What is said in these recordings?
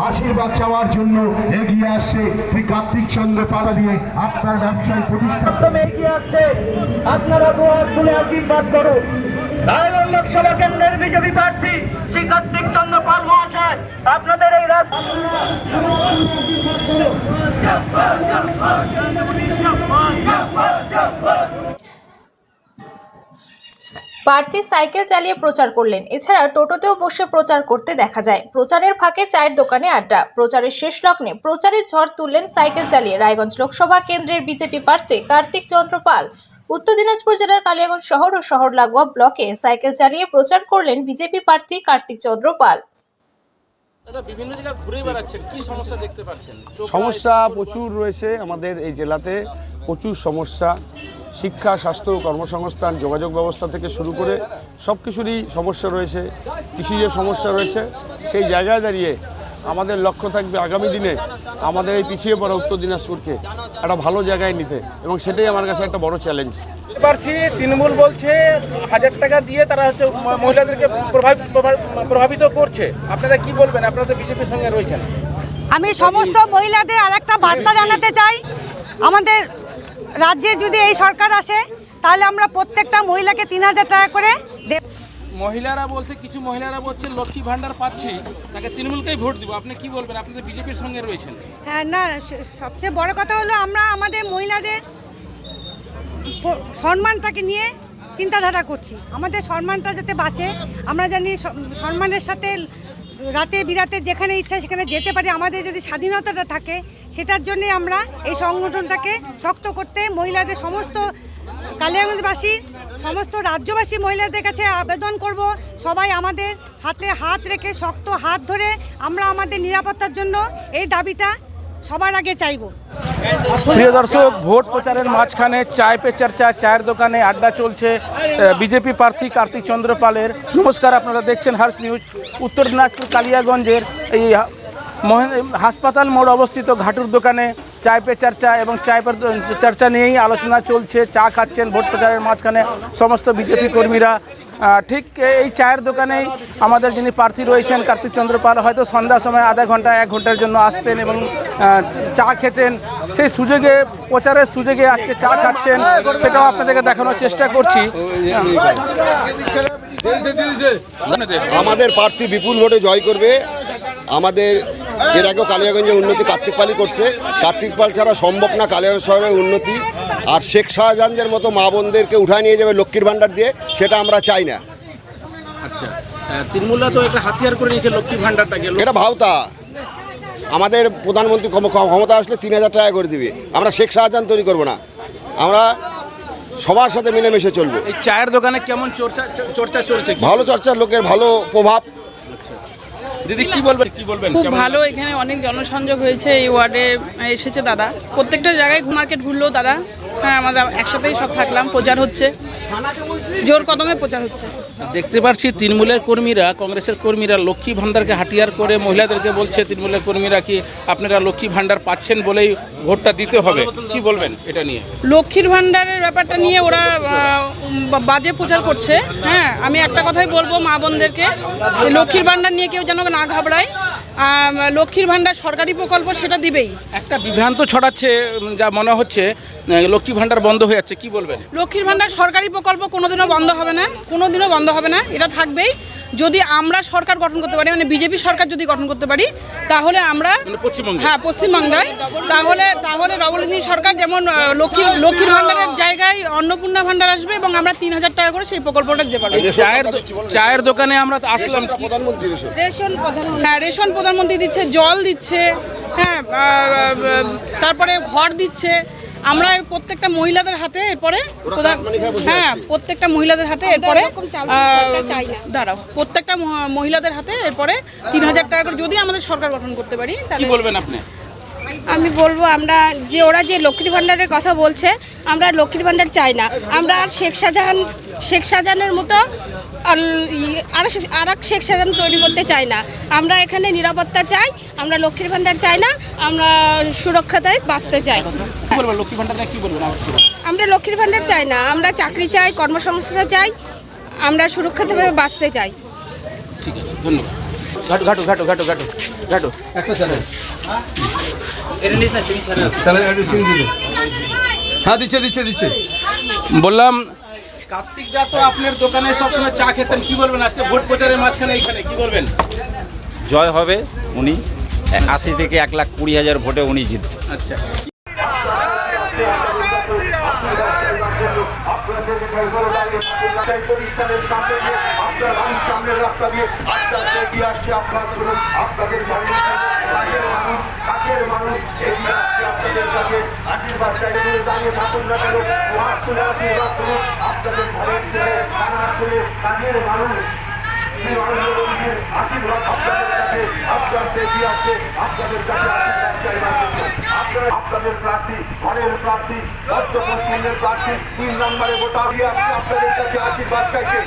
আশীর্বাদ চাওয়ার জন্য এগিয়ে আসছে শ্রী কার্তিক চন্দ্র পাড়া দিয়ে আপনার ব্যবসায় প্রতিষ্ঠান। এগিয়ে আসছে। আপনারা দুয়ার তুলে আশীর্বাদ করুন রায়গঞ্জ লোকসভা কেন্দ্রের বিজেপি প্রার্থী শ্রী কার্তিক চন্দ্র পাল মহাশয়, আপনাদের এই রাত প্রার্থী সাইকেল চালিয়ে প্রচার করলেন। এছাড়া টোটোতেও বসে প্রচার করতে দেখা যায়। প্রচারের ফাঁকে চায়ের দোকানে আড্ডা। প্রচারের শেষ লগ্নে প্রচারের ঝড় তুললেন সাইকেল চালিয়ে রায়গঞ্জ লোকসভা কেন্দ্রের বিজেপি প্রার্থী কার্তিক চন্দ্র পাল। উত্তর দিনাজপুর জেলার কালিয়াগঞ্জ শহর ও শহর লাগোয়া ব্লকে সাইকেল চালিয়ে প্রচার করলেন বিজেপি প্রার্থী কার্তিক চন্দ্র পাল। দাদা বিভিন্ন জায়গায় ঘুরে বেড়াচ্ছেন। কি সমস্যা দেখতে পাচ্ছেন? সমস্যা প্রচুর রয়েছে আমাদের এই জেলাতে। প্রচুর সমস্যা। শিক্ষা স্বাস্থ্য কর্মসংস্থান যোগাযোগ ব্যবস্থা থেকে শুরু করে সব কিছুরই সমস্যা রয়েছে কৃষিজ সমস্যা রয়েছে সেই জায়গায় দাঁড়িয়ে আমাদের লক্ষ্য থাকবে আগামী দিনে আমাদের এই পিছিয়ে পড়া উত্তর দিনাজপুরকে একটা ভালো জায়গায় নিতে এবং সেটাই আমার কাছে একটা বড় চ্যালেঞ্জ পারছি তৃণমূল বলছে হাজার টাকা দিয়ে তারা হচ্ছে মহিলাদেরকে প্রভাবিত প্রভাবিত করছে। আপনারা কি বলবেন? আপনারা তো বিজেপির সঙ্গে রয়েছেন। আমি সমস্ত মহিলাদের আরেকটা বার্তা জানাতে চাই। আমাদের রাজ্যে যদি এই সরকার আসে তাহলে আমরা প্রত্যেকটা মহিলাকে তিন হাজার টাকা করে দেব মহিলারা বলছে কিছু মহিলারা বলছে লক্ষ্মী ভান্ডার পাচ্ছি তাকে তৃণমূলকেই ভোট দিব। আপনি কি বলবেন? আপনি তো বিজেপির সঙ্গে রয়েছেন। হ্যাঁ না স- সবচেয়ে বড় কথা হলো আমরা আমাদের মহিলাদের সম্মানটাকে নিয়ে চিন্তাধারা করছি। আমাদের সম্মানটা যাতে বাঁচে আমরা জানি সম্মানের সাথে রাতে বিরাতে যেখানে ইচ্ছা সেখানে যেতে পারি। আমাদের যদি স্বাধীনতাটা থাকে, সেটার জন্য আমরা এই সংগঠনটাকে শক্ত করতে মহিলাদের সমস্ত কালিয়াগঞ্জবাসী, সমস্ত রাজ্যবাসী মহিলাদের কাছে আবেদন করব। সবাই আমাদের হাতে হাত রেখে শক্ত হাত ধরে আমরা আমাদের নিরাপত্তার জন্য এই দাবিটা সবার আগে চাইব। প্রিয় দর্শক, ভোট প্রচারের মাঝখানে চায় পে চর্চা, চায়ের দোকানে আড্ডা চলছে বিজেপি প্রার্থী কার্তিক চন্দ্র পালের নমস্কার, আপনারা দেখছেন হার্স নিউজ, উত্তর দিনাজপুর কালিয়াগঞ্জের এই হাসপাতাল মোড় অবস্থিত ঘাটুর দোকানে চায় পে চর্চা এবং চায় পে চর্চা নিয়েই আলোচনা চলছে, চা খাচ্ছেন ভোট প্রচারের মাঝখানে সমস্ত বিজেপি কর্মীরা। ঠিক এই চায়ের দোকানেই আমাদের যিনি প্রার্থী রয়েছেন কার্তিক চন্দ্র পাল, হয়তো সন্ধ্যার সময় আধা ঘণ্টা, এক ঘণ্টার জন্য আসতেন এবং চা খেতেন। সেই সুযোগে, প্রচারের সুযোগে আজকে চা খাচ্ছেন, সেটাও আপনাদেরকে দেখানোর চেষ্টা করছি। আমাদের প্রার্থী বিপুল ভোটে জয় করবে। আমাদের এর আগেও কালিয়াগঞ্জে উন্নতি কার্তিক পালই করছে। কার্তিক পাল ছাড়া সম্ভব না কালিয়াগঞ্জ শহরের উন্নতি। আর শেখ শাহজাহানদের মতো মা বোনদেরকে উঠায় নিয়ে যাবে লক্ষ্মীর ভাণ্ডার দিয়ে সেটা আমরা চাই না। আচ্ছা। তৃণমূলরা তো একটা হাতিয়ার করে নিয়েছে লক্ষ্মী এটা ভাওতা। আমাদের প্রধানমন্ত্রী ক্ষম- ক্ষম- ক্ষমতা আসলে তিন হাজার টাকা করে দিবে। আমরা শেখ শাহজাহান তৈরি করব না। আমরা সবার সাথে মিলেমিশে চলবো। এই চায়ের দোকানে কেমন চর্চা চর্চা চলছে ভালো চর্চার লোকের ভালো প্রভাব। দিদি কি বলবেন কি বলবেন? খুব ভালো এখানে অনেক জনসংযোগ হয়েছে এই ওয়ার্ডে এসেছে দাদা। প্রত্যেকটা জায়গায় মার্কেট ঘুরলো দাদা। হ্যাঁ আমরা একসাথেই সব থাকলাম প্রচার হচ্ছে। জোর কদমে প্রচার হচ্ছে। দেখতে পাচ্ছি তৃণমূলের কর্মীরা কংগ্রেসের কর্মীরা লক্ষ্মী ভান্ডারকে হাতিয়ার করে মহিলাদেরকে বলছে তৃণমূলের কর্মীরা কি আপনারা লক্ষ্মী ভান্ডার পাচ্ছেন বলেই ভোটটা দিতে হবে? কি বলবেন এটা নিয়ে? লক্ষ্মীর ভাণ্ডারের ব্যাপারটা নিয়ে ওরা বাজে প্রচার করছে। হ্যাঁ আমি একটা কথাই বলব মা বোনদেরকে লক্ষ্মীর ভান্ডার নিয়ে কেউ যেন না ঘাবড়ায়। লক্ষ্মীর ভান্ডার সরকারি প্রকল্প সেটা দিবেই। একটা বিভ্রান্ত ছড়াচ্ছে যা মনে হচ্ছে লক্ষ্মী ভান্ডার বন্ধ হয়ে যাচ্ছে কি বলবেন? লক্ষ্মীর ভাণ্ডার সরকারি প্রকল্প কোনোদিনও বন্ধ হবে না কোনোদিনও বন্ধ হবে না এটা থাকবেই। যদি আমরা সরকার গঠন করতে পারি মানে বিজেপি সরকার যদি গঠন করতে পারি তাহলে আমরা মানে হ্যাঁ পশ্চিমবঙ্গে তাহলে তাহলে ডবল ইঞ্জিন সরকার যেমন আহ, লক্ষ্মীর লক্ষ্মীর ভাণ্ডারের জায়গায় অন্নপূর্ণা ভাণ্ডার আসবে এবং আমরা তিন হাজার টাকা করে সেই প্রকল্পটা দিতে পারব। চায়ের চায়ের দোকানে আমরা আসলাম প্রধানমন্ত্রী রেশন। হ্যাঁ রেশন প্রধানমন্ত্রী দিচ্ছে জল দিচ্ছে হ্যাঁ তারপরে ঘর দিচ্ছে আমরা প্রত্যেকটা মহিলাদের হাতে এরপরে হ্যাঁ প্রত্যেকটা মহিলাদের হাতে এরপরে দাঁড়াও প্রত্যেকটা মহিলাদের হাতে এরপরে তিন হাজার টাকা করে যদি আমাদের সরকার গঠন করতে পারি তাহলে বলবেন আপনি? আমি বলব আমরা যে ওরা যে লক্ষ্মীর ভাণ্ডারের কথা বলছে আমরা লক্ষ্মীর ভাণ্ডার চাই না। আমরা আর শেখ শাহজাহান শেখ শাহজাহানের মতো আর আর এক শেখ শাহজাহান তৈরি করতে চাই না। আমরা এখানে নিরাপত্তা চাই আমরা লক্ষ্মীর ভাণ্ডার চাই না আমরা সুরক্ষাতায় বাঁচতে চাই? আমরা লক্ষ্মীর ভাণ্ডার চাই না আমরা চাকরি চাই কর্মসংস্থান চাই আমরা সুরক্ষিতভাবে বাঁচতে চাই। ঠিক আছে ধন্যবাদ। ঘাটু ঘাটু ঘাটু ঘাটু ঘাটু ঘাটু। একটা চ্যানেল হ্যাঁ দিচ্ছে দিচ্ছে দিচ্ছে। বললাম কার্তিক দা তো আপনার দোকানে সবসময় চা খেতেন। কি বলবেন? আজকে ভোট প্রচারের মাঝখানে এইখানে কি বলবেন? জয় হবে উনি। আশি থেকে এক লাখ কুড়ি হাজার ভোটে উনি জিতবে আচ্ছা। প্রতিষ্ঠানের সামনে আপনার বাড়ির সামনের রাস্তা দিয়ে আস্তে আস্তে এগিয়ে আসছে আপনার শুনুন আপনাদের বাড়ির কাছের মানুষ কাছের মানুষ এগিয়ে আসছে আপনাদের কাছে আশীর্বাদ চাই দাঁড়িয়ে থাকুন না কেন হাত তুলে আশীর্বাদ করুন আপনাদের ঘরের ছেলে থানার ছেলে কাজের মানুষ আশীর্বাদ আপনাদের কাছে আস্তে এগিয়ে আসছে আপনাদের কাছে আশীর্বাদ আপনারা আপনাদের প্রার্থী, ঘরের প্রার্থী মধ্য পশ্চিমের প্রার্থী, তিন নম্বরে ভোটা দিয়ে আসছে আপনাদের কাছে আশীর্বাদ চাইছে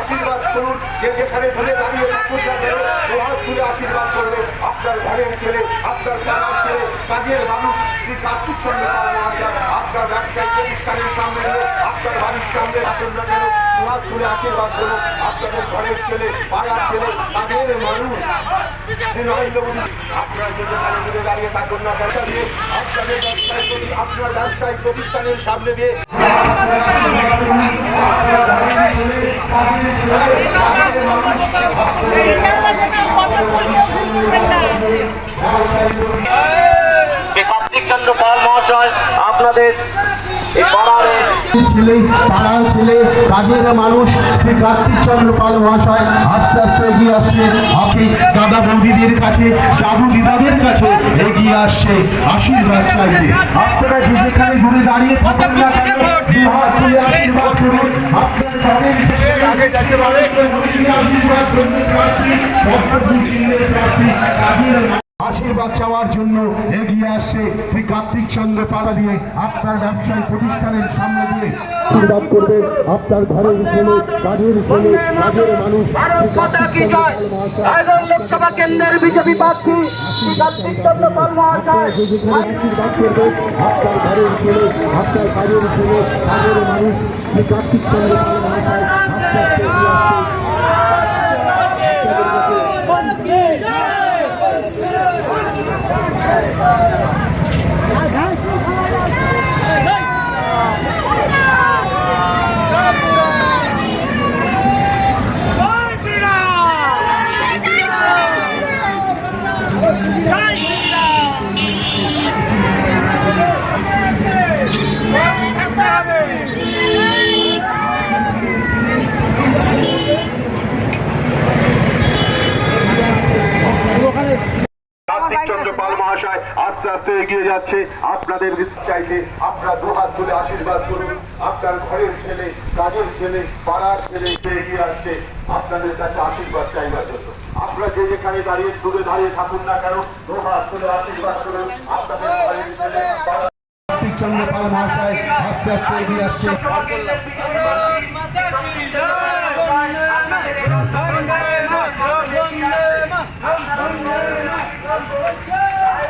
আশীর্বাদ করুন, যে যেখানে ধরে দাঁড়িয়ে কেন হাত তুলে আশীর্বাদ করবে আপনার ঘরের ছেলে, আপনার পাড়ার ছেলে, কাজের মানুষ, শ্রী কার্তিক চন্দ্র আপনার ব্যবসায়িক প্রতিষ্ঠানের সামনে আপনার বাড়ির সামনে থাকুন না কেন। হাত তুলে আশীর্বাদ করুন, আপনাদের ঘরের ছেলে, পাড়ার ছেলে কাজের মানুষ আপনার যে যেখানে ঘুরে দাঁড়িয়ে থাকুন না আপনাদের আপনার ব্যবসায়িক প্রতিষ্ঠানের সামনে দিয়ে কার্তিক চন্দ্র পাল মহাশয় আপনাদের এই পাড়ার ছেলে, পাড়ার ছেলে কাজের মানুষ, শ্রী কার্তিক চন্দ্র পাল মহাশয় আস্তে আস্তে এগিয়ে আসছে। আপনি দাদা বৌদিদের কাছে জাদু দিদাদের কাছে এগিয়ে আসছে। আশীর্বাদ চাইতে আপনারা যে যেখানে ঘুরে দাঁড়িয়ে থাকেন আপনার আশীর্বাদ চাওয়ার জন্য এগিয়ে আসছে শ্রী কার্তিক চন্দ্র পাড়া দিয়ে আপনার ব্যবসায়ী প্রতিষ্ঠানের সামনে দিয়ে। আশীর্বাদ করবে আপনার ঘরের ছেলে কাজের ছেলে কাজের মানুষ। ভারত মাতা কি জয়? রায়গঞ্জ লোকসভা কেন্দ্রের বিজেপি প্রার্থী কার্তিক চন্দ্র পাল মহাশয় আশীর্বাদ করবে আপনার ঘরের ছেলে আপনার কাজের ছেলে কাজের মানুষ। শ্রী কার্তিক চন্দ্র পাল মহাশয় আস্তে আস্তে এগিয়ে আসছে কার্তিক চন্দ্র পাল মহাশয় আস্তে এগিয়ে যাচ্ছে। আপনাদের চাইতে আপনারা দুহাত তুলে আশীর্বাদ করুন। আপনার ঘরের ছেলে কাজের ছেলে পাড়ার ছেলে এগিয়ে আসছে। আপনাদের কাছে আশীর্বাদ চাইবার জন্য। আপনারা যে যেখানে দাঁড়িয়ে দূরে দাঁড়িয়ে থাকুন না কেন দুহাত তুলে আশীর্বাদ করুন। আপনাদের ঘরের ছেলে পাড়ার কার্তিক চন্দ্র পাল মহাশয় আস্তে আস্তে এগিয়ে আসছে।